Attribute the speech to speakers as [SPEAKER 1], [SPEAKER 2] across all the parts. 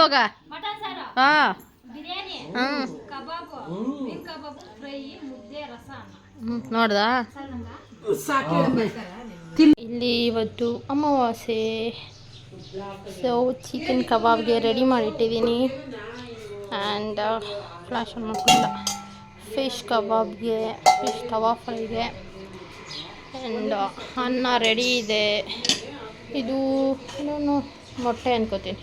[SPEAKER 1] ಇವಾಗ?
[SPEAKER 2] ಮಟನ್ ಸಾರು?
[SPEAKER 1] ಹಾ.
[SPEAKER 2] ಬಿರಿಯಾನಿ
[SPEAKER 1] ಹ್ಮ್.
[SPEAKER 2] ಕಬಾಬು ಮೀನ್ ಕಬಾಬು ಫ್ರೈ ಮುದ್ದೆ ರಸ ಅನ್ನ
[SPEAKER 1] ಹ್ಮ್. ನೋಡ್ದಾ ಇಲ್ಲಿ ಇವತ್ತು ಅಮಾವಾಸ್ಯೆ. ಸೊ ಚಿಕನ್ ಕಬಾಬ್ಗೆ ರೆಡಿ ಮಾಡಿಟ್ಟಿದ್ದೀನಿ. ಆ್ಯಂಡ್ ಫ್ಲಾಶ್ ಆನ್ ಮಾಡ್ಕೊಳ್ಳ ಫಿಶ್ ಕಬಾಬ್ಗೆ ಫಿಶ್ ತವಾ ಫ್ರೈಗೆ. ಆ್ಯಂಡ್ ಅನ್ನ ರೆಡಿ ಇದೆ. ಇದು ನಾನು ಮೊಟ್ಟೆ ಅನ್ಕೋತೀನಿ?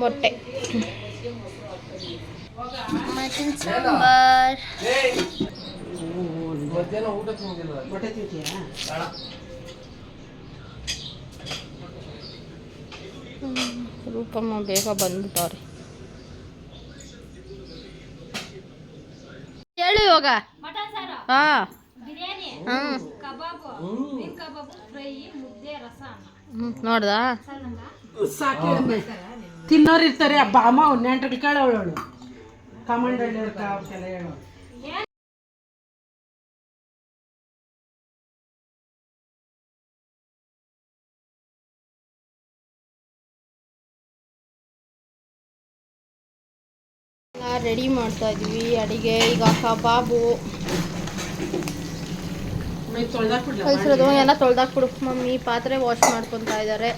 [SPEAKER 1] ಮೊಟ್ಟೆ. ಮಟನ್ ಸಾಂಬಾರ್. ರೂಪಮ್ಮ ಬೇಗ ಬಂದ್ಬಿಟ್ಟವ್ರಿ. ಹೇಳು ಇವಾಗ.
[SPEAKER 2] ಮಟನ್ ಸಾರು?
[SPEAKER 1] ಹಾ.
[SPEAKER 2] ಬಿರಿಯಾನಿ?
[SPEAKER 1] ನೋಡ್ದಾ?
[SPEAKER 2] ಸಣ್ಣಂಗ
[SPEAKER 3] ತಿನ್ನೋರು ಇರ್ತಾರೆ ಅವ್ನು ನೆಂಟ್ರಿಗೆ ಕೇಳೋಳು ಅವ್ರಿಗೆಲ್ಲ ಹೇಳೋಳು
[SPEAKER 1] ರೆಡಿ ಮಾಡ್ತಾ ಇದೀವಿ ಅಡಿಗೆ. ಈಗ ಕಬಾಬು. ಕಲಿಸಿರೋದು ಎಲ್ಲ ತೊಳ್ದಾಕ್ಬಿಡು. ಮಮ್ಮಿ ಪಾತ್ರೆ ವಾಶ್ ಮಾಡ್ಕೊತಾ ಇದ್ದಾರೆ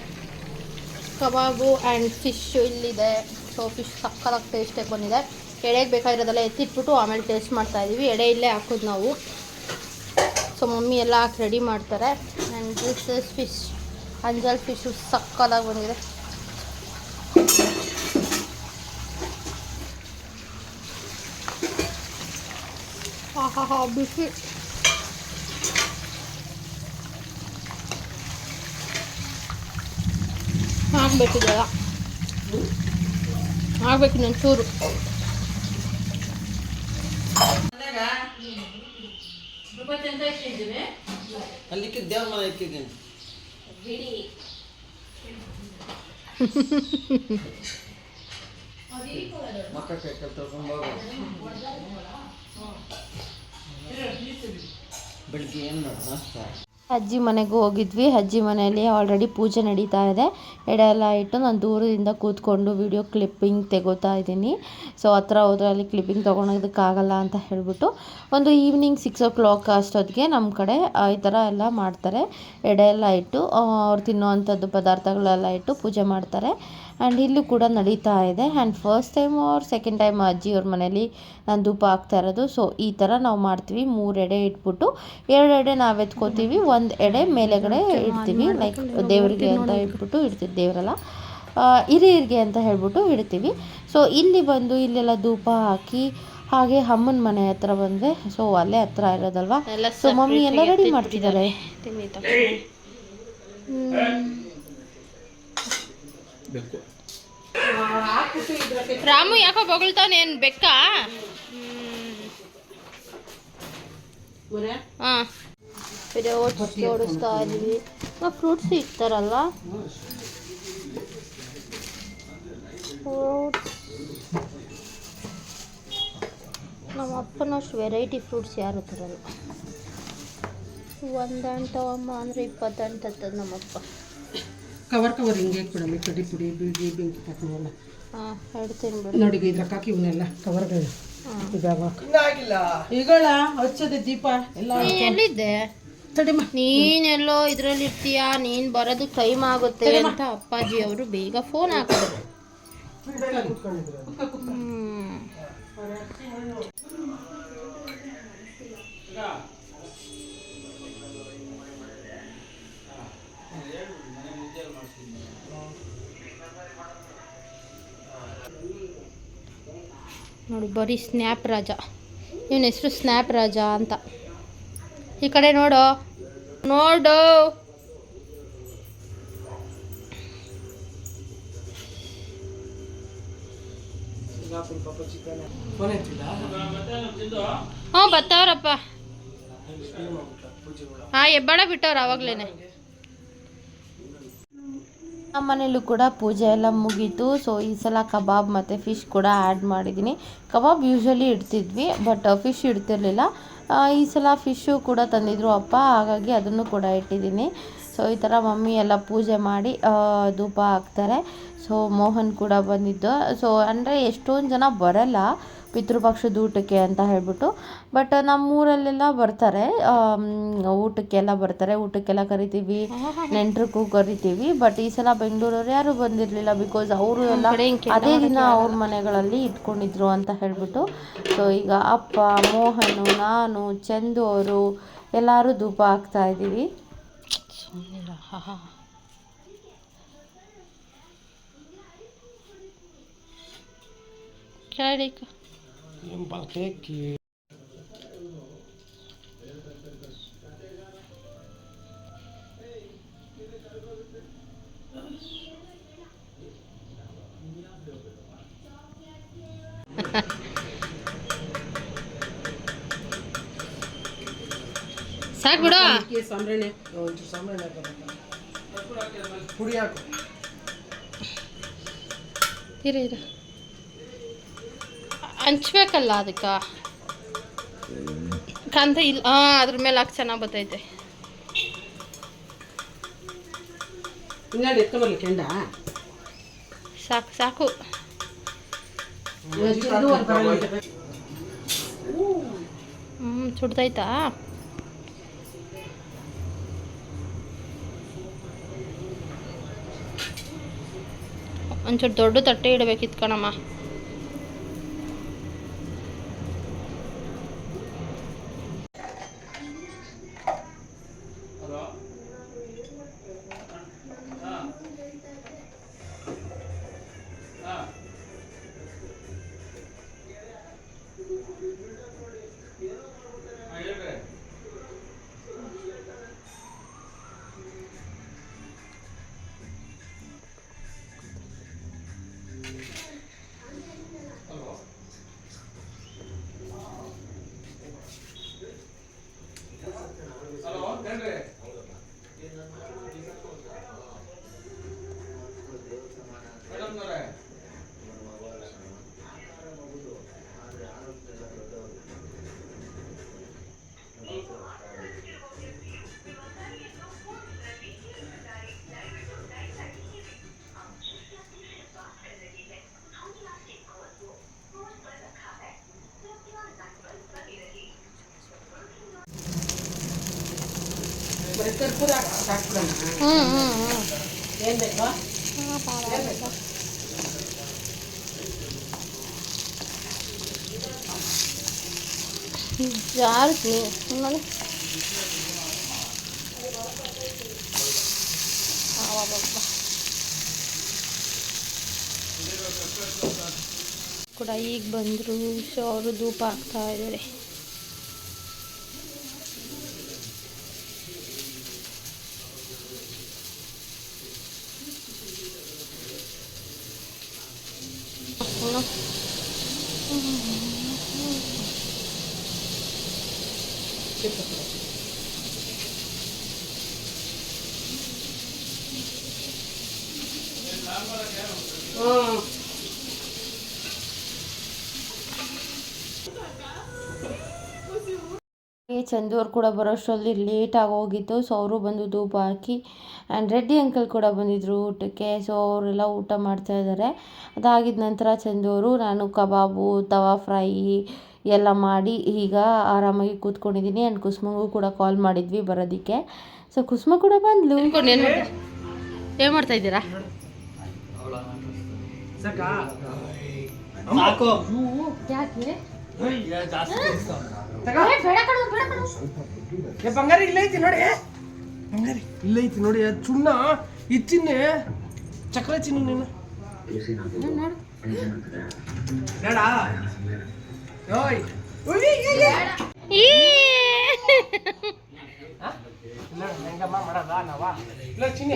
[SPEAKER 1] ಕಬಾಬು ಆ್ಯಂಡ್ ಫಿಶ್ ಇಲ್ಲಿದೆ. ಸೊ ಫಿಶ್ ಸಕ್ಕತ್ತಾಗಿ ಟೇಸ್ಟಾಗಿ ಬಂದಿದೆ. ಎಡೆಗೆ ಬೇಕಾಗಿರೋದೆಲ್ಲ ಎತ್ತಿಟ್ಬಿಟ್ಟು ಆಮೇಲೆ ಟೇಸ್ಟ್ ಮಾಡ್ತಾ ಇದ್ದೀವಿ ಎಡೆ ಇಲ್ಲೇ ಹಾಕೋದು ನಾವು. ಸೊ ಮಮ್ಮಿ ಎಲ್ಲ ಹಾಕಿ ರೆಡಿ ಮಾಡ್ತಾರೆ. ಆ್ಯಂಡ್ ದಿಸ್ ಇಸ್ ಫಿಶ್ ಅಂಜಲ್ ಫಿಶು ಸಕ್ಕತ್ತಾಗಿ ಬಂದಿದೆ. ಹಾ ಹಾ ಹಾ ಬಿಸಿ. ಹಾಕ್ಬೇಕಿದೆಲ್ಲ ಹಾಕ್ಬೇಕು ಇನ್ನೊಂದು ಚೂರು
[SPEAKER 4] ಅಲ್ಲಿಕ್ಕೆ ದೇವ್ರ ಮನೆ ಇಕ್ಕಿದ್ದೀನಿ ಮಕ್ಕ ಕೈ ಕಲ್ತ್ಕೊಂಡು ಬೆಳಿಗ್ಗೆ ಏನು ಮಾಡೋದು ನಾಷ್ಟ
[SPEAKER 1] ಅಜ್ಜಿ ಮನೆಗೂ ಹೋಗಿದ್ವಿ. ಅಜ್ಜಿ ಮನೆಯಲ್ಲಿ ಆಲ್ರೆಡಿ ಪೂಜೆ ನಡೀತಾ ಇದೆ. ಎಡೆ ಎಲ್ಲ ಇಟ್ಟು ನಾನು ದೂರದಿಂದ ಕೂತ್ಕೊಂಡು ವಿಡಿಯೋ ಕ್ಲಿಪ್ಪಿಂಗ್ ತೆಗೋತಾ ಇದ್ದೀನಿ. ಸೊ ಹತ್ರ ಹೋದ್ರೆ ಅಲ್ಲಿ ಕ್ಲಿಪ್ಪಿಂಗ್ ತೊಗೊಳೋದಕ್ಕಾಗಲ್ಲ ಅಂತ ಹೇಳಿಬಿಟ್ಟು ಒಂದು ಈವ್ನಿಂಗ್ ಸಿಕ್ಸ್ ಓ ಕ್ಲಾಕ್ ಅಷ್ಟೊತ್ತಿಗೆ ನಮ್ಮ ಕಡೆ ಈ ಥರ ಎಲ್ಲ ಮಾಡ್ತಾರೆ. ಎಡೆ ಎಲ್ಲ ಇಟ್ಟು ಅವ್ರು ತಿನ್ನುವಂಥದ್ದು ಪದಾರ್ಥಗಳೆಲ್ಲ ಇಟ್ಟು ಪೂಜೆ ಮಾಡ್ತಾರೆ. ಆ್ಯಂಡ್ ಇಲ್ಲೂ ಕೂಡ ನಡೀತಾ ಇದೆ. ಆ್ಯಂಡ್ ಫಸ್ಟ್ ಟೈಮ್ ಅವ್ರ ಸೆಕೆಂಡ್ ಟೈಮ್ ಅಜ್ಜಿಯವ್ರ ಮನೇಲಿ ನಾನು ಧೂಪ ಹಾಕ್ತಾ ಇರೋದು. ಸೊ ಈ ಥರ ನಾವು ಮಾಡ್ತೀವಿ. ಮೂರು ಎಡೆ ಇಟ್ಬಿಟ್ಟು ಎರಡು ಎಡೆ ನಾವು ಎತ್ಕೋತೀವಿ. ಒಂದು ಎಡೆ ಮೇಲೆಗಡೆ ಇಡ್ತೀವಿ. ಲೈಕ್ ದೇವರಿಗೆ ಅಂತ ಇಟ್ಬಿಟ್ಟು ಇಡ್ತೀವಿ. ದೇವರೆಲ್ಲ. ಹಿರಿಯರಿಗೆ ಅಂತ ಹೇಳ್ಬಿಟ್ಟು ಇಡ್ತೀವಿ. ಸೊ ಇಲ್ಲಿ ಬಂದು ಇಲ್ಲೆಲ್ಲ ಧೂಪ ಹಾಕಿ ಹಾಗೆ ಅಮ್ಮನ ಮನೆ ಹತ್ರ ಬಂದರೆ ಸೊ ಅಲ್ಲೇ ಹತ್ರ ಇರೋದಲ್ವಾ? ಸೊ ಮಮ್ಮಿ ಎಲ್ಲ ರೆಡಿ ಮಾಡ್ತಿದ್ದಾರೆ.
[SPEAKER 4] ಬೇಕು.
[SPEAKER 1] ರಾಮು ಯಾಕೋ ಬೊಗಳ್ತಾವನೆ ಏನು ಬೆಕ್ಕಾ? ಹಾಂ. ಓಡಿಸ್ ಓಡಿಸ್ತಾ ಇದೀವಿ. ಫ್ರೂಟ್ಸ್ ಇರ್ತಾರಲ್ಲ ನಮ್ಮ ಅಪ್ಪನ ಅಪ್ಪನಷ್ಟು ವೆರೈಟಿ ಫ್ರೂಟ್ಸ್ ಯಾರು ತರಲ್ಲ ಒಂದಂಟು ತಗೊಂಬ ಅಂದರೆ ಇಪ್ಪತ್ತೆಂಟು ತತ್ತದ ನಮ್ಮಪ್ಪ.
[SPEAKER 3] ಕವರ್ ಕವರ್ ಹಿಂಗೆ ಹಾಕ್ಬಿಡಮ್ಮ ಕಡ್ಡಿ ಪುಡಿ ಬೀಡಿ ಬೆಂಕಿ
[SPEAKER 1] ಹಾಕೋಣ
[SPEAKER 3] ನೋಡಿ ಇದ್ರ ಇದ್ರಾಗ ಹಾಕಿ ಇವನ್ನೆಲ್ಲ ಕವರ್ಗಳು ಇದಾಗ ಈಗಳ ಹಚ್ಚದೆ ದೀಪ ಎಲ್ಲ
[SPEAKER 1] ನೀನ್ ಎಲ್ಲಿದ್ದೆ? ನೀನೆಲ್ಲೋ ಇದ್ರಲ್ಲಿ ಇರ್ತೀಯ ನೀನ್ ಬರೋದು ಟೈಮ್ ಆಗುತ್ತೆ ಅಂತ ಅಪ್ಪಾಜಿ ಅವರು ಬೇಗ ಫೋನ್ ಹಾಕಿದ್ರು. ನೋಡಿ, ಬರೀ ಸ್ನ್ಯಾಪ್ ರಾಜ. ಇವನ ಹೆಸರು ಸ್ನ್ಯಾಪ್ ರಾಜ ಅಂತ. ಈ ಕಡೆ ನೋಡು. ನೋಡು. ಹ್ಞೂ ಬತ್ತವ್ರಪ್ಪ. ಹಾಂ, ಹೆಬ್ಬಾಳ ಬಿಟ್ಟವ್ರು ಆವಾಗ್ಲೇನೆ. ನಮ್ಮ ಮನೇಲೂ ಕೂಡ ಪೂಜೆ ಎಲ್ಲ ಮುಗೀತು. ಸೊ ಈ ಸಲ ಕಬಾಬ್ ಮತ್ತು ಫಿಶ್ ಕೂಡ ಆ್ಯಡ್ ಮಾಡಿದ್ದೀನಿ. ಕಬಾಬ್ ಯೂಶ್ವಲಿ ಇಡ್ತಿದ್ವಿ ಬಟ್ ಫಿಶ್ ಇಡ್ತಿರಲಿಲ್ಲ. ಆ, ಈ ಸಲ ಫಿಶ್ಶು ಕೂಡ ತಂದಿದ್ರು ಅಪ್ಪ ಹಾಗಾಗಿ ಅದನ್ನು ಕೂಡ ಇಟ್ಟಿದ್ದೀನಿ.
[SPEAKER 5] ಸೊ ಈ ಥರ ಮಮ್ಮಿ ಎಲ್ಲ ಪೂಜೆ ಮಾಡಿ ಧೂಪ ಹಾಕ್ತಾರೆ. ಸೊ ಮೋಹನ್ ಕೂಡ ಬಂದಿದ್ದು. ಸೊ ಅಂದರೆ ಎಷ್ಟೊಂದು ಜನ ಬರಲ್ಲ. ಪಿತೃಪಕ್ಷದ ಊಟಕ್ಕೆ ಅಂತ ಹೇಳ್ಬಿಟ್ಟು. ಬಟ್ ನಮ್ಮೂರಲ್ಲೆಲ್ಲ ಬರ್ತಾರೆ. ಊಟಕ್ಕೆಲ್ಲ ಬರ್ತಾರೆ. ಊಟಕ್ಕೆಲ್ಲ ಕರಿತೀವಿ. ನೆಂಟ್ರಿಗೂ ಕರಿತೀವಿ. ಬಟ್ ಈ ಸಲ ಬೆಂಗಳೂರವ್ರು ಯಾರೂ ಬಂದಿರಲಿಲ್ಲ ಬಿಕಾಸ್ ಅವರು ಎಲ್ಲ ಅದೇ ದಿನ ಅವ್ರ ಮನೆಗಳಲ್ಲಿ ಇಟ್ಕೊಂಡಿದ್ರು ಅಂತ ಹೇಳ್ಬಿಟ್ಟು. ಸೊ ಈಗ ಅಪ್ಪ ಮೋಹನು ನಾನು ಚಂದು ಅವರು ಎಲ್ಲರೂ ಧೂಪ ಹಾಕ್ತಾ ಇದ್ದೀವಿ. ಸಾಕು ಬಿಡು
[SPEAKER 6] ಅದಕ್ಕೆ ಸಂಬ್ರಣೆ. ಒಂಚೂರು ಸಂಬ್ರಣೆ ಪುಡಿ ಹಾಕು.
[SPEAKER 5] ಇರ ಇರ. ಹಂಚ್ಬೇಕಲ್ಲ ಅದಕ್ಕೆ. ಕಂದ ಇಲ್ಲ ಹಾಂ ಅದ್ರ ಮೇಲೆ ಹಾಕಿ ಚೆನ್ನಾಗಿ ಬರ್ತೈತೆ. ಸಾಕು ಸಾಕು. ಹ್ಞೂ ಸುಡ್ತೈತಾ ಒಂಚೂರು ದೊಡ್ಡ ತಟ್ಟೆ ಇಡಬೇಕಿತ್ತು ಕಣಮ್ಮ. Mm-hmm.
[SPEAKER 6] ಬರೀ ಕರ್ಪೂರ ಹಾಕ್ಬಿಡೋಣ
[SPEAKER 5] ಹ್ಞೂ ಹ್ಞೂ ಹ್ಞೂ
[SPEAKER 6] ಏನು ಬೇಕು
[SPEAKER 5] ಜಾರ್ಸಿ ನೋಡಿ ಕೂಡ ಈಗ ಬಂದರು ಸೊ ಅವರು ಧೂಪ ಹಾಕ್ತಾ ಇದ್ದಾರೆ ಚಂದು ಅವ್ರು ಕೂಡ ಬರೋಷ್ಟರಲ್ಲಿ ಲೇಟ್ ಆಗೋಗಿತ್ತು ಸೊ ಅವರು ಬಂದು ಧೂಪ ಹಾಕಿ ಆ್ಯಂಡ್ ರೆಡ್ಡಿ ಅಂಕಲ್ ಕೂಡ ಬಂದಿದ್ದರು ಊಟಕ್ಕೆ. ಸೊ ಅವರೆಲ್ಲ ಊಟ ಮಾಡ್ತಾ ಇದ್ದಾರೆ ಅದಾಗಿದ ನಂತರ ಚಂದು ಅವರು ನಾನು ಕಬಾಬು ತವಾ ಫ್ರೈ ಎಲ್ಲ ಮಾಡಿ ಈಗ ಆರಾಮಾಗಿ ಕೂತ್ಕೊಂಡಿದ್ದೀನಿ ಆ್ಯಂಡ್ ಕುಸುಮಗೂ ಕೂಡ ಕಾಲ್ ಮಾಡಿದ್ವಿ ಬರೋದಕ್ಕೆ. ಸೊ ಕುಸುಮ ಕೂಡ ಬಂದ್ಲು. ಏನು ಮಾಡ್ತಾ ಇದ್ದೀರಾ?
[SPEAKER 6] ಯಾಕೆ?
[SPEAKER 4] ಸಾಕು
[SPEAKER 6] ಏ ಬಂಗಾರಿ ಇಲ್ಲ ಐತಿ ನೋಡಿ. ಬಂಗಾರಿ ಇಲ್ಲ ಐತಿ ನೋಡಿ. ಅದು ಇದು ಚಿನ್ನೆ ಚಕ್ರ ಚಿನ್ನ ನೀನು. ಬೇಡ. ಓಯ್. ಹೆಂಗಮ್ಮ ಮಾಡದ ನಾವ? ಇಲ್ಲ ಚಿನ್ನಿ.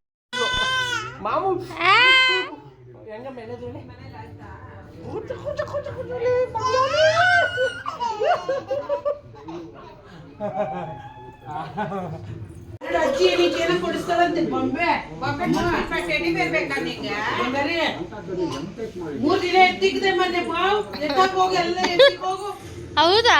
[SPEAKER 5] ಯಪ್ಪ
[SPEAKER 6] ಅಪ್ಪು. ಮಾಮು ಹೆಂಗ ಮೆಳೆದ್ರಲ್ಲಿ ಕೂಚ ಕೂಚ ಕೂಚ ಕೂಚಲಿ
[SPEAKER 3] ಅಜ್ಜಿ ಕೊಡಿಸ್ತಾಳಂತೆ ಬೊಂಬೆ? ಮೂರ್ ದಿನ ಎತ್ತಿಕ್ದೆ ಮೊನ್ನೆ ಬಾವ್ ಎತ್ತಕ್ ಹೋಗಿ ಎಲ್ಲ ಎತ್ತಿಕ್ ಹೋಗು.
[SPEAKER 5] ಹೌದಾ?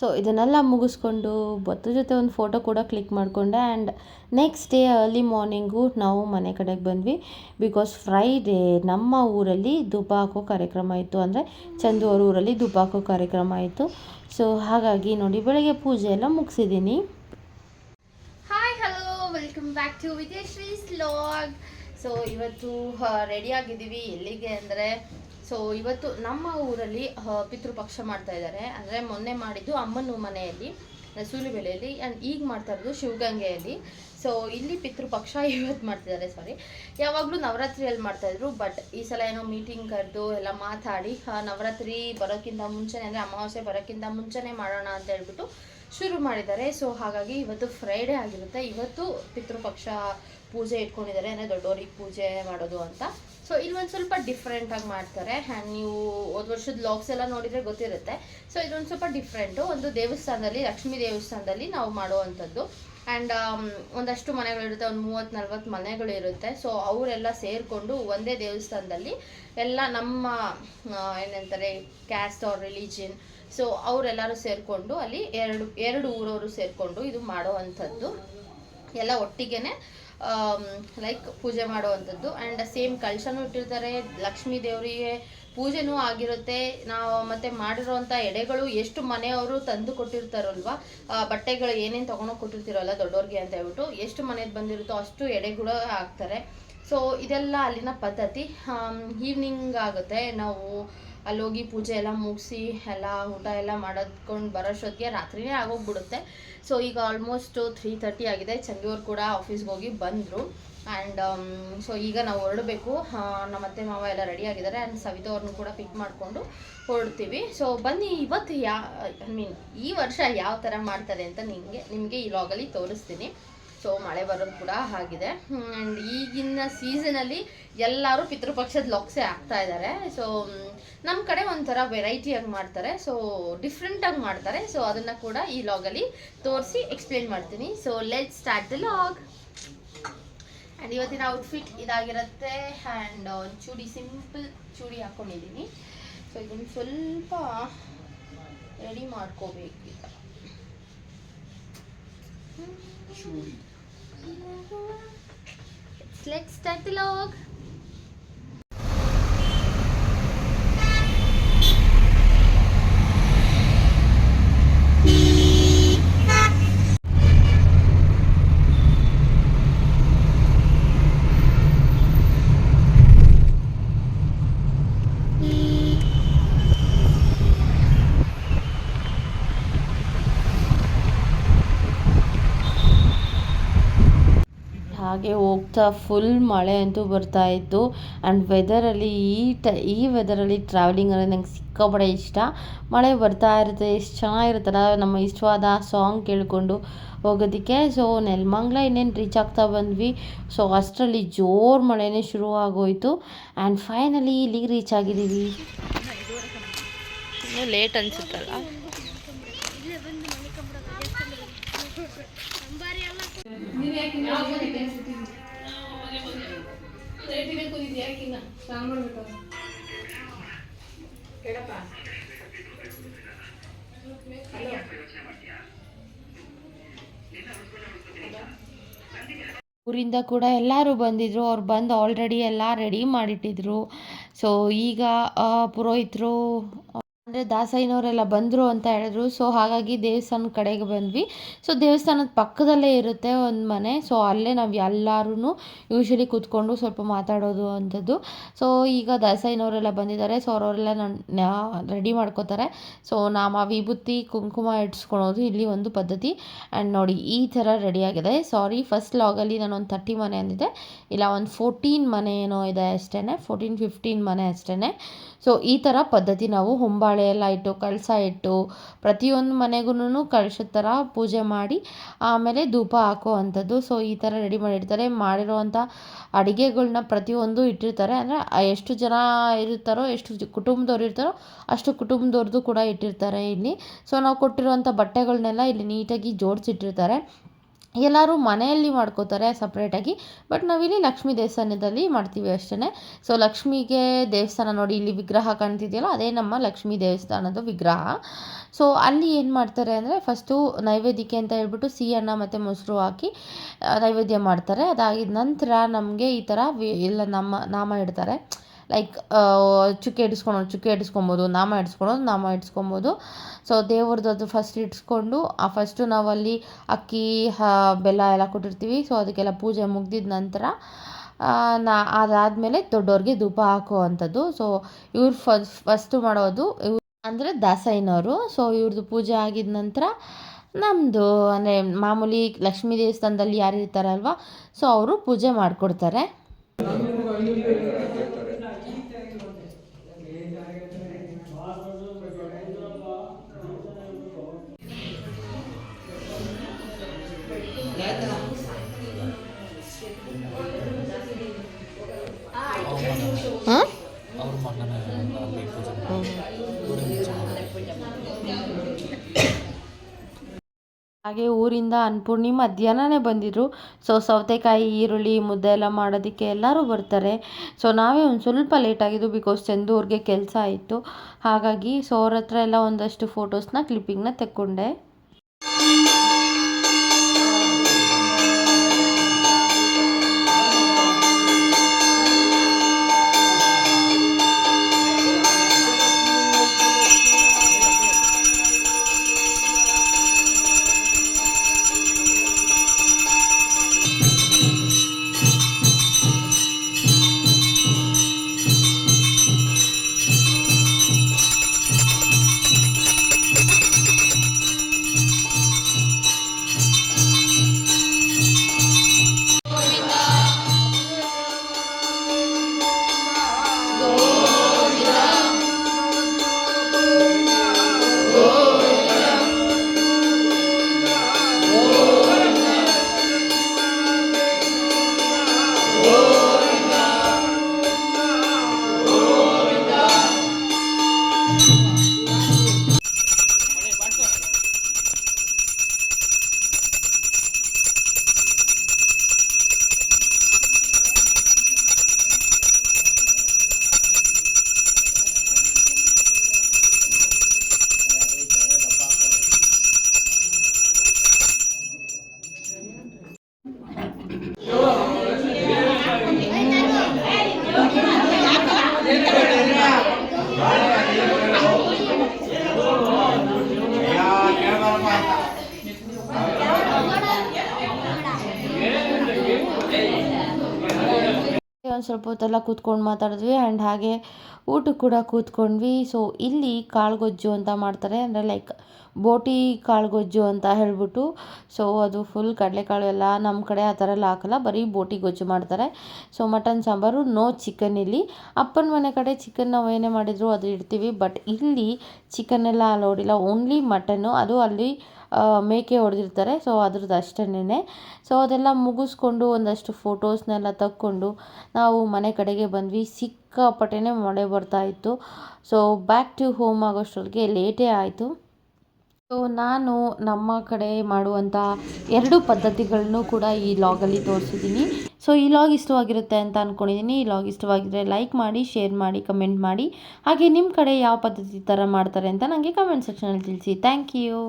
[SPEAKER 5] ಸೊ ಇದನ್ನೆಲ್ಲ ಮುಗಿಸ್ಕೊಂಡು ಬತ್ತು ಜೊತೆ ಒಂದು ಫೋಟೋ ಕೂಡ ಕ್ಲಿಕ್ ಮಾಡಿಕೊಂಡೆ. And next day early morning ನಾವು ಮನೆ ಕಡೆಗೆ ಬಂದ್ವಿ. ಬಿಕಾಸ್ ಫ್ರೈಡೇ ನಮ್ಮ ಊರಲ್ಲಿ ದುಬ್ಬ ಹಾಕೋ ಕಾರ್ಯಕ್ರಮ ಇತ್ತು. ಅಂದರೆ ಚಂದು ಅವ್ರ ಊರಲ್ಲಿ ದುಬ್ಬ ಹಾಕೋ ಕಾರ್ಯಕ್ರಮ ಇತ್ತು. ಸೊ ಹಾಗಾಗಿ ನೋಡಿ ಬೆಳಗ್ಗೆ ಪೂಜೆ ಎಲ್ಲ ಮುಗಿಸಿದ್ದೀನಿ.
[SPEAKER 1] Hi hello welcome back to Vijayashree vlog so ಇವತ್ತು ರೆಡಿ ಆಗಿದ್ದೀವಿ. ಎಲ್ಲಿಗೆ ಅಂದರೆ ಸೊ ಇವತ್ತು ನಮ್ಮ ಊರಲ್ಲಿ ಪಿತೃಪಕ್ಷ ಮಾಡ್ತಾ ಇದ್ದಾರೆ. ಅಂದರೆ ಮೊನ್ನೆ ಮಾಡಿದ್ದು ಅಮ್ಮನ ಮನೆಯಲ್ಲಿ ಸೂಲಿಬೆಲೆಯಲ್ಲಿ ಆ್ಯಂಡ್ ಈಗ ಮಾಡ್ತಾ ಇರೋದು ಶಿವಗಂಗೆಯಲ್ಲಿ. ಸೊ ಇಲ್ಲಿ ಪಿತೃಪಕ್ಷ ಇವತ್ತು ಮಾಡ್ತಿದ್ದಾರೆ ಸಾರಿ ಯಾವಾಗಲೂ ನವರಾತ್ರಿಯಲ್ಲಿ ಮಾಡ್ತಾಯಿದ್ರು ಬಟ್ ಈ ಸಲ ಏನೋ ಮೀಟಿಂಗ್ ಕರೆದು ಎಲ್ಲ ಮಾತಾಡಿ ನವರಾತ್ರಿ ಬರೋಕ್ಕಿಂತ ಮುಂಚೆನೇ, ಅಂದರೆ ಅಮಾವಾಸ್ಯೆ ಬರೋಕ್ಕಿಂತ ಮುಂಚೆನೇ ಮಾಡೋಣ ಅಂತ ಹೇಳ್ಬಿಟ್ಟು ಶುರು ಮಾಡಿದ್ದಾರೆ. ಸೊ ಹಾಗಾಗಿ ಇವತ್ತು ಫ್ರೈಡೇ ಆಗಿರುತ್ತೆ. ಇವತ್ತು ಪಿತೃಪಕ್ಷ ಪೂಜೆ ಇಟ್ಕೊಂಡಿದ್ದಾರೆ, ಅಂದರೆ ದೊಡ್ಡವರಿಗೆ ಪೂಜೆ ಮಾಡೋದು ಅಂತ. ಸೊ ಇಲ್ಲಿ ಒಂದು ಸ್ವಲ್ಪ ಡಿಫ್ರೆಂಟಾಗಿ ಮಾಡ್ತಾರೆ. ಹ್ಯಾಂಡ್ ನೀವು ಹೋದ ವರ್ಷದ ಲಾಗ್ಸ್ ಎಲ್ಲ ನೋಡಿದರೆ ಗೊತ್ತಿರುತ್ತೆ. ಸೊ ಇದೊಂದು ಸ್ವಲ್ಪ ಡಿಫ್ರೆಂಟು ಒಂದು ದೇವಸ್ಥಾನದಲ್ಲಿ, ಲಕ್ಷ್ಮೀ ದೇವಸ್ಥಾನದಲ್ಲಿ ನಾವು ಮಾಡುವಂಥದ್ದು. ಆ್ಯಂಡ್ ಒಂದಷ್ಟು ಮನೆಗಳಿರುತ್ತೆ ಒಂದು ಮೂವತ್ತು, ನಲ್ವತ್ತು ಮನೆಗಳಿರುತ್ತೆ ಸೊ ಅವರೆಲ್ಲ ಸೇರಿಕೊಂಡು ಒಂದೇ ದೇವಸ್ಥಾನದಲ್ಲಿ ಎಲ್ಲ ನಮ್ಮ ಏನಂತಾರೆ ಕ್ಯಾಸ್ಟ್ ಆರ್ ರಿಲಿಜಿಯನ್ ಸೊ ಅವರೆಲ್ಲರೂ ಸೇರಿಕೊಂಡು ಅಲ್ಲಿ ಎರಡು ಎರಡು ಊರವರು ಸೇರಿಕೊಂಡು ಇದು ಮಾಡುವಂಥದ್ದು. ಎಲ್ಲ ಒಟ್ಟಿಗೆನೆ ಲೈಕ್ ಪೂಜೆ ಮಾಡುವಂಥದ್ದು. ಆ್ಯಂಡ್ ಸೇಮ್ ಕಳಶನೂ ಇಟ್ಟಿರ್ತಾರೆ. ಲಕ್ಷ್ಮೀ ದೇವರಿಗೆ ಪೂಜೆನೂ ಆಗಿರುತ್ತೆ. ನಾವು ಮತ್ತೆ ಮಾಡಿರೋಂಥ ಎಡೆಗಳು ಎಷ್ಟು ಮನೆಯವರು ತಂದು ಕೊಟ್ಟಿರ್ತಾರಲ್ವ ಬಟ್ಟೆಗಳು ಏನೇನು ತೊಗೊಂಡೋಗಿ ಕೊಟ್ಟಿರ್ತೀರಲ್ಲ ದೊಡ್ಡವ್ರಿಗೆ ಅಂತ ಹೇಳ್ಬಿಟ್ಟು ಎಷ್ಟು ಮನೆದು ಬಂದಿರುತ್ತೋ ಅಷ್ಟು ಎಡೆಗಳು ಹಾಕ್ತಾರೆ. ಸೊ ಇದೆಲ್ಲ ಅಲ್ಲಿನ ಪದ್ಧತಿ. ಈವ್ನಿಂಗ್ ಆಗುತ್ತೆ. ನಾವು ಅಲ್ಲೋಗಿ ಪೂಜೆ ಎಲ್ಲ ಮುಗಿಸಿ ಎಲ್ಲ ಊಟ ಎಲ್ಲ ಮಾಡೋದ್ಕೊಂಡು ಬರೋಷ್ಟೊತ್ತಿಗೆ ರಾತ್ರಿನೇ ಆಗೋಗ್ಬಿಡುತ್ತೆ. ಸೊ ಈಗ ಆಲ್ಮೋಸ್ಟು ತ್ರೀ ತರ್ಟಿ ಆಗಿದೆ. ಚಂದಿಯವ್ರು ಕೂಡ ಆಫೀಸ್ಗೆ ಹೋಗಿ ಬಂದರು. ಆ್ಯಂಡ್ ಸೊ ಈಗ ನಾವು ಹೊರಡಬೇಕು. ನಮ್ಮ ಅತ್ತೆ ಮಾವ ಎಲ್ಲ ರೆಡಿ ಆಗಿದ್ದಾರೆ. ಆ್ಯಂಡ್ ಸವಿತಾ ಅವ್ರನ್ನೂ ಕೂಡ ಪಿಕ್ ಮಾಡಿಕೊಂಡು ಹೊರಡ್ತೀವಿ. ಸೊ ಬನ್ನಿ, ಇವತ್ತು ಯಾ ಐ ಮೀನ್ ಈ ವರ್ಷ ಯಾವ ಥರ ಮಾಡ್ತಾರೆ ಅಂತ ನಿಮಗೆ ನಿಮಗೆ ಈ ಲಾಗಲ್ಲಿ ತೋರಿಸ್ತೀನಿ. ಸೊ ಮಳೆ ಬರೋದು ಕೂಡ ಆಗಿದೆ. ಆ್ಯಂಡ್ ಈಗಿನ ಸೀಸನಲ್ಲಿ ಎಲ್ಲರೂ ಪಿತೃಪಕ್ಷದ ಲೊಕ್ಸೆ ಆಗ್ತಾ ಇದ್ದಾರೆ. ಸೊ ನಮ್ಮ ಕಡೆ ಒಂಥರ ವೆರೈಟಿಯಾಗಿ ಮಾಡ್ತಾರೆ. ಸೊ ಡಿಫ್ರೆಂಟಾಗಿ ಮಾಡ್ತಾರೆ. ಸೊ ಅದನ್ನು ಕೂಡ ಈ ಲಾಗಲ್ಲಿ ತೋರಿಸಿ ಎಕ್ಸ್ಪ್ಲೇನ್ ಮಾಡ್ತೀನಿ. So let start the vlog and ಇವತ್ತಿನ ಔಟ್ಫಿಟ್ ಇದಾಗಿರುತ್ತೆ. ಆ್ಯಂಡ್ ಚೂಡಿ ಸಿಂಪಲ್ ಚೂಡಿ ಹಾಕ್ಕೊಂಡಿದ್ದೀನಿ ಸೊ ಇದನ್ನು ಸ್ವಲ್ಪ ರೆಡಿ ಮಾಡ್ಕೋಬೇಕು ಈಗ Let's start the log.
[SPEAKER 5] ಹೋಗ್ತಾ ಫುಲ್ ಮಳೆ ಅಂತೂ ಬರ್ತಾ ಇತ್ತು. ಆ್ಯಂಡ್ ವೆದರಲ್ಲಿ ಈ ಟ ಈ ವೆದರಲ್ಲಿ ಟ್ರಾವೆಲಿಂಗ್ ಅಂದರೆ ನಂಗೆ ಸಿಕ್ಕಾಪಡೆ ಇಷ್ಟ. ಮಳೆ ಬರ್ತಾ ಇರುತ್ತೆ ಎಷ್ಟು ಚೆನ್ನಾಗಿರುತ್ತಲ್ಲ ನಮ್ಮ ಇಷ್ಟವಾದ ಸಾಂಗ್ ಕೇಳಿಕೊಂಡು ಹೋಗೋದಕ್ಕೆ. ಸೊ ನೆಲಮಂಗ್ಲ ಇನ್ನೇನು ರೀಚ್ ಆಗ್ತಾ ಬಂದ್ವಿ. ಸೊ ಅಷ್ಟರಲ್ಲಿ ಜೋರು ಮಳೆನೇ ಶುರು ಆಗೋಯಿತು ಆ್ಯಂಡ್ ಫೈನಲಿ ಇಲ್ಲಿಗೆ ರೀಚ್ ಆಗಿದ್ದೀವಿ. ಲೇಟ್ ಅನಿಸುತ್ತಲ್ಲ? ಊರಿಂದ ಕೂಡ ಎಲ್ಲರೂ ಬಂದಿದ್ರು. ಅವ್ರು ಬಂದು ಆಲ್ರೆಡಿ ಎಲ್ಲ ರೆಡಿ ಮಾಡಿಟ್ಟಿದ್ರು. ಸೊ ಈಗ ಪುರೋಹಿತರು ಅಂದರೆ ದಾಸಯ್ಯನವರೆಲ್ಲ ಬಂದರು ಅಂತ ಹೇಳಿದ್ರು. ಸೊ ಹಾಗಾಗಿ ದೇವಸ್ಥಾನದ ಕಡೆಗೆ ಬಂದ್ವಿ. ಸೊ ದೇವಸ್ಥಾನದ ಪಕ್ಕದಲ್ಲೇ ಇರುತ್ತೆ ಒಂದು ಮನೆ. ಸೊ ಅಲ್ಲೇ ನಾವು ಎಲ್ಲರೂ ಯೂಶ್ವಲಿ ಕೂತ್ಕೊಂಡು ಸ್ವಲ್ಪ ಮಾತಾಡೋದು ಅಂಥದ್ದು. ಸೊ ಈಗ ದಾಸಯ್ಯನವರೆಲ್ಲ ಬಂದಿದ್ದಾರೆ. ಸೊ ಅವರೆಲ್ಲ ನನ್ನ ರೆಡಿ ಮಾಡ್ಕೋತಾರೆ. ಸೊ ನಾಮ ವಿಭೂತಿ, ಕುಂಕುಮ ಇಟ್ಸ್ಕೊಳೋದು ಇಲ್ಲಿ ಒಂದು ಪದ್ಧತಿ. ಆ್ಯಂಡ್ ನೋಡಿ, ಈ ಥರ ರೆಡಿಯಾಗಿದೆ ಸಾರಿ ಫಸ್ಟ್ ಲಾಗಲ್ಲಿ ನಾನು ಒಂದು ತರ್ಟಿ ಮನೆ ಅಂದಿದ್ದೆ. ಇಲ್ಲ, ಒಂದು ಫೋರ್ಟೀನ್ ಮನೆ ಏನೋ ಇದೆ ಅಷ್ಟೇ ಫೋರ್ಟೀನ್ ಫಿಫ್ಟೀನ್ ಮನೆ ಅಷ್ಟೇ ಸೊ ಈ ಥರ ಪದ್ಧತಿ ನಾವು ಹೊಂಬಾಳೆ ಎಲ್ಲ ಇಟ್ಟು, ಕಳಸ ಇಟ್ಟು, ಪ್ರತಿಯೊಂದು ಮನೆಗೂ ಕಳಶದ ಥರ ಪೂಜೆ ಮಾಡಿ, ಆಮೇಲೆ ಧೂಪ ಹಾಕೋ ಅಂಥದ್ದು ಸೊ ಈ ಥರ ರೆಡಿ ಮಾಡಿರ್ತಾರೆ. ಮಾಡಿರುವಂಥ ಅಡುಗೆಗಳ್ನ ಪ್ರತಿಯೊಂದು ಇಟ್ಟಿರ್ತಾರೆ. ಅಂದರೆ ಎಷ್ಟು ಜನ ಇರ್ತಾರೋ, ಎಷ್ಟು ಕುಟುಂಬದವ್ರು ಇರ್ತಾರೋ, ಅಷ್ಟು ಕುಟುಂಬದವ್ರದ್ದು ಕೂಡ ಇಟ್ಟಿರ್ತಾರೆ ಇಲ್ಲಿ. ಸೊ ನಾವು ಕೊಟ್ಟಿರುವಂಥ ಬಟ್ಟೆಗಳನ್ನೆಲ್ಲ ಇಲ್ಲಿ ನೀಟಾಗಿ ಜೋಡಿಸಿಟ್ಟಿರ್ತಾರೆ. ಎಲ್ಲರೂ ಮನೆಯಲ್ಲಿ ಮಾಡ್ಕೋತಾರೆ ಸಪ್ರೇಟಾಗಿ ಬಟ್ ನಾವಿಲ್ಲಿ ಲಕ್ಷ್ಮೀ ದೇವಸ್ಥಾನದಲ್ಲಿ ಮಾಡ್ತೀವಿ ಅಷ್ಟೇ ಸೊ ಲಕ್ಷ್ಮಿಗೆ ದೇವಸ್ಥಾನ ನೋಡಿ, ಇಲ್ಲಿ ವಿಗ್ರಹ ಕಾಣ್ತಿದೆಯಲ್ಲ, ಅದೇ ನಮ್ಮ ಲಕ್ಷ್ಮೀ ದೇವಸ್ಥಾನದ ವಿಗ್ರಹ. ಸೊ ಅಲ್ಲಿ ಏನು ಮಾಡ್ತಾರೆ ಅಂದರೆ ಫಸ್ಟು ನೈವೇದ್ಯಕ್ಕೆ ಅಂತ ಹೇಳ್ಬಿಟ್ಟು ಸಿಹಿ ಅನ್ನ ಮತ್ತು ಮೊಸರು ಹಾಕಿ ನೈವೇದ್ಯ ಮಾಡ್ತಾರೆ. ಅದಾಗಿದ ನಂತರ ನಮಗೆ ಈ ಥರ ವಿ ಎಲ್ಲ ನಮ್ಮ ನಾಮ ಇಡ್ತಾರೆ. ಲೈಕ್ ಚುಕ್ಕೆ ಇಡಿಸ್ಕೊಳೋದು, ಚುಕ್ಕೆ ಇಡಿಸ್ಕೊಬೋದು, ನಾಮ ಇಡಿಸ್ಕೊಳೋದು, ನಾಮ ಇಡಿಸ್ಕೊಬೋದು. ಸೊ ದೇವ್ರದ್ದು ಅದು ಫಸ್ಟ್ ಇಡಿಸ್ಕೊಂಡು, ಆ ಫಸ್ಟು ನಾವಲ್ಲಿ ಅಕ್ಕಿ ಬೆಲ್ಲ ಎಲ್ಲ ಕೊಟ್ಟಿರ್ತೀವಿ. ಸೊ ಅದಕ್ಕೆಲ್ಲ ಪೂಜೆ ಮುಗ್ದಿದ ನಂತರ ನಾ, ಅದಾದಮೇಲೆ ದೊಡ್ಡವ್ರಿಗೆ ಧೂಪ ಹಾಕೋ ಅಂಥದ್ದು ಸೊ ಇವ್ರು ಫಸ್ಟ್ ಫಸ್ಟು ಮಾಡೋದು ಇವ್ರು ಅಂದರೆ ದಾಸಯ್ಯನವರು. ಸೊ ಇವ್ರದ್ದು ಪೂಜೆ ಆಗಿದ ನಂತರ ನಮ್ಮದು ಅಂದರೆ ಮಾಮೂಲಿ ಲಕ್ಷ್ಮೀ ದೇವಸ್ಥಾನದಲ್ಲಿ ಯಾರು ಇರ್ತಾರಲ್ವ ಸೊ ಅವರು ಪೂಜೆ ಮಾಡಿಕೊಡ್ತಾರೆ. ಹಾಗೆ ಊರಿಂದ ಅನ್ನಪೂರ್ಣಿ ಮಧ್ಯಾಹ್ನನೇ ಬಂದಿದ್ರು. ಸೊ ಸೌತೆಕಾಯಿ, ಈರುಳ್ಳಿ, ಮುದ್ದೆ ಎಲ್ಲ ಮಾಡೋದಕ್ಕೆ ಎಲ್ಲರೂ ಬರ್ತಾರೆ. ಸೊ ನಾವೇ ಒಂದು ಸ್ವಲ್ಪ ಲೇಟ್ ಆಗಿದ್ದು ಬಿಕಾಸ್ ಚಂದು ಅವ್ರಿಗೆ ಕೆಲಸ ಆಯಿತು. ಹಾಗಾಗಿ ಸೊ ಅವ್ರ ಹತ್ರ ಎಲ್ಲ ಒಂದಷ್ಟು ಫೋಟೋಸ್ನ ಕ್ಲಿಪ್ಪಿಂಗ್ನ ತೆಕ್ಕೊಂಡೆ. ಸ್ವಲ್ಪ ಹೊತ್ತೆಲ್ಲ ಕೂತ್ಕೊಂಡು ಮಾತಾಡಿದ್ವಿ ಆ್ಯಂಡ್ ಹಾಗೆ ಊಟಕ್ಕೆ ಕೂಡ ಕೂತ್ಕೊಂಡ್ವಿ. ಸೊ ಇಲ್ಲಿ ಕಾಳುಗೊಜ್ಜು ಅಂತ ಮಾಡ್ತಾರೆ. ಅಂದರೆ ಲೈಕ್ ಬೋಟಿ ಕಾಳು ಗೊಜ್ಜು ಅಂತ ಹೇಳ್ಬಿಟ್ಟು ಸೊ ಅದು ಫುಲ್ ಕಡಲೆಕಾಳು ಎಲ್ಲ ನಮ್ಮ ಕಡೆ ಆ ಥರ ಎಲ್ಲ ಹಾಕಲ್ಲ, ಬರೀ ಬೋಟಿ ಗೊಜ್ಜು ಮಾಡ್ತಾರೆ. So mutton sambar no chicken ಇಲ್ಲಿ. ಅಪ್ಪನ ಮನೆ ಕಡೆ ಚಿಕನ್ ನಾವು ಏನೇ ಮಾಡಿದ್ರು ಅದು ಇಡ್ತೀವಿ ಬಟ್ ಇಲ್ಲಿ ಚಿಕನ್ ಎಲ್ಲ ನೋಡಿಲ್ಲ ಓನ್ಲಿ ಮಟನ್ನು ಅದು ಅಲ್ಲಿ ಮೇಕೆ ಹೊಡೆದಿರ್ತಾರೆ ಸೊ ಅದ್ರದ್ದು ಅಷ್ಟೇನೆ ಸೊ ಅದೆಲ್ಲ ಮುಗಿಸ್ಕೊಂಡು ಒಂದಷ್ಟು ಫೋಟೋಸ್ನೆಲ್ಲ ತಕ್ಕೊಂಡು ನಾವು ಮನೆ ಕಡೆಗೆ ಬಂದ್ವಿ, ಸಿಕ್ಕಾಪಟ್ಟೆನೇ ಮಳೆ ಬರ್ತಾ ಇತ್ತು. ಸೊ ಬ್ಯಾಕ್ ಟು ಹೋಮ್ ಆಗೋಷ್ಟೊಳಗೆ ಲೇಟೇ ಆಯಿತು. ಸೊ ನಾನು ನಮ್ಮ ಕಡೆ ಮಾಡುವಂಥ ಎರಡು ಪದ್ಧತಿಗಳನ್ನು ಕೂಡ ಈ ಲಾಗಲ್ಲಿ ತೋರಿಸಿದ್ದೀನಿ. ಸೊ ಈ ಲಾಗ್ ಇಷ್ಟವಾಗಿರುತ್ತೆ ಅಂತ ಅಂದ್ಕೊಂಡಿದ್ದೀನಿ ಈ ಲಾಗ್ ಇಷ್ಟವಾಗಿದ್ದರೆ ಲೈಕ್ ಮಾಡಿ ಶೇರ್ ಮಾಡಿ ಕಮೆಂಟ್ ಮಾಡಿ. ಹಾಗೆ ನಿಮ್ಮ ಕಡೆ ಯಾವ ಪದ್ಧತಿ ಥರ ಮಾಡ್ತಾರೆ ಅಂತ ನನಗೆ ಕಮೆಂಟ್ ಸೆಕ್ಷನಲ್ಲಿ ತಿಳಿಸಿ. Thank you